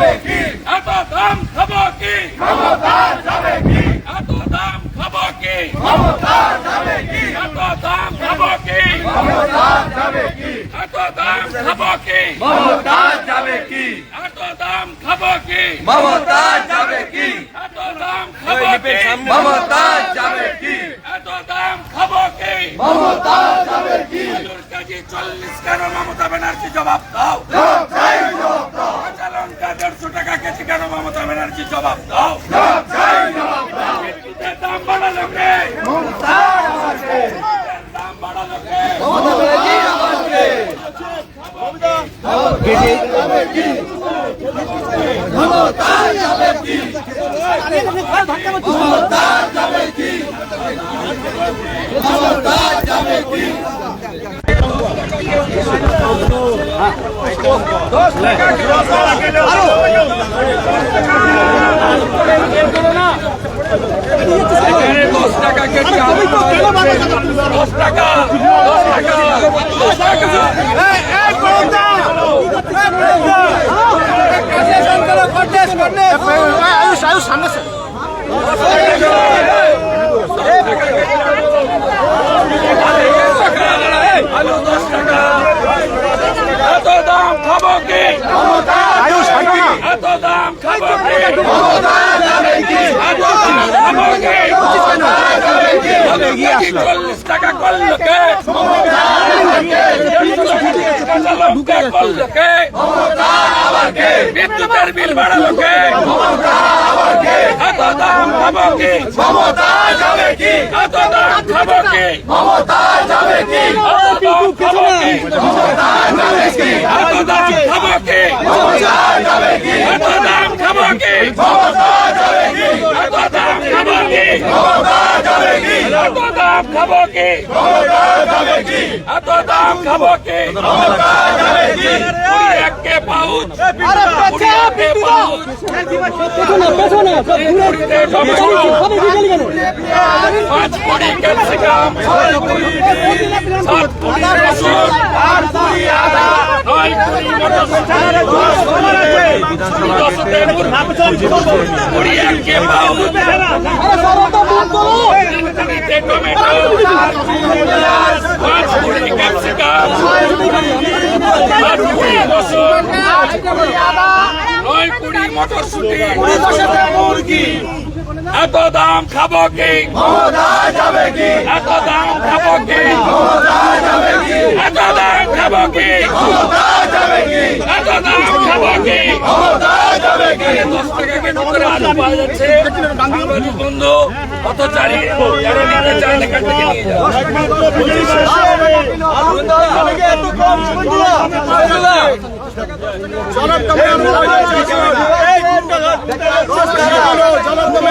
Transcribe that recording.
যাবে কি এত দাম খাব কি ক্ষমতা যাবে কি এত দাম খাব কি ক্ষমতা যাবে কি এত দাম খাব কি ক্ষমতা যাবে কি এত দাম খাব কি ক্ষমতা যাবে কি এত দাম খাব কি মমতা যাবে কি এত দাম খাব কি মমতা যাবে কি এত দাম খাব কি মমতা যাবে কি চল্লিশ কেন মমতা ব্যানার্জি জবাব দাও জবাব চাই জবাব দাও কাঁচা লঙ্কা দেড়শো টাকা কেজি কেন মমতা ব্যানার্জি জবাব দাও? জবাব চাই জবাব দাও বিদ্যুতের দাম বাড়ালো কে? দাম বাড়ালো কে মমতা ব্যানার্জি আমাকে ক্ষমতা যাবে কি ক্ষমতা যাবে কি ক্ষমতা যাবে কি দশ টাকা। আলু দশ টাকা দশ টাকা দশ টাকা আলু দশ টাকা এত দাম খাব কি এত দাম খাব কি ক্ষমতা যাবে কি এত দাম খাব কি আলু কেজি চল্লিশ টাকা করল কে? করল কে বিদ্যুতের বিল বাড়ালো কে? এত দাম খাব কি ক্ষমতা যাবে কি? এত দাম খাব কি ক্ষমতা যাবে কি? ক্ষমতা যাবে কি? পাঁচ কুড়ি ক্যাপসিকাম ছয় বিন, সাত কুড়ি রসুন আট কুড়ি আদা নয় কুড়ি মটরশুঁটি বিধানসভা নয় কুড়ি মটরশুটি মুরগি এত দাম খাব কি যাবে এত দাম খাব কি? এত দাম খাব কি? বন্ধু পথচারী যারা নিতে চায় না কাছ থেকে নিয়ে যাবে জনাব তুমি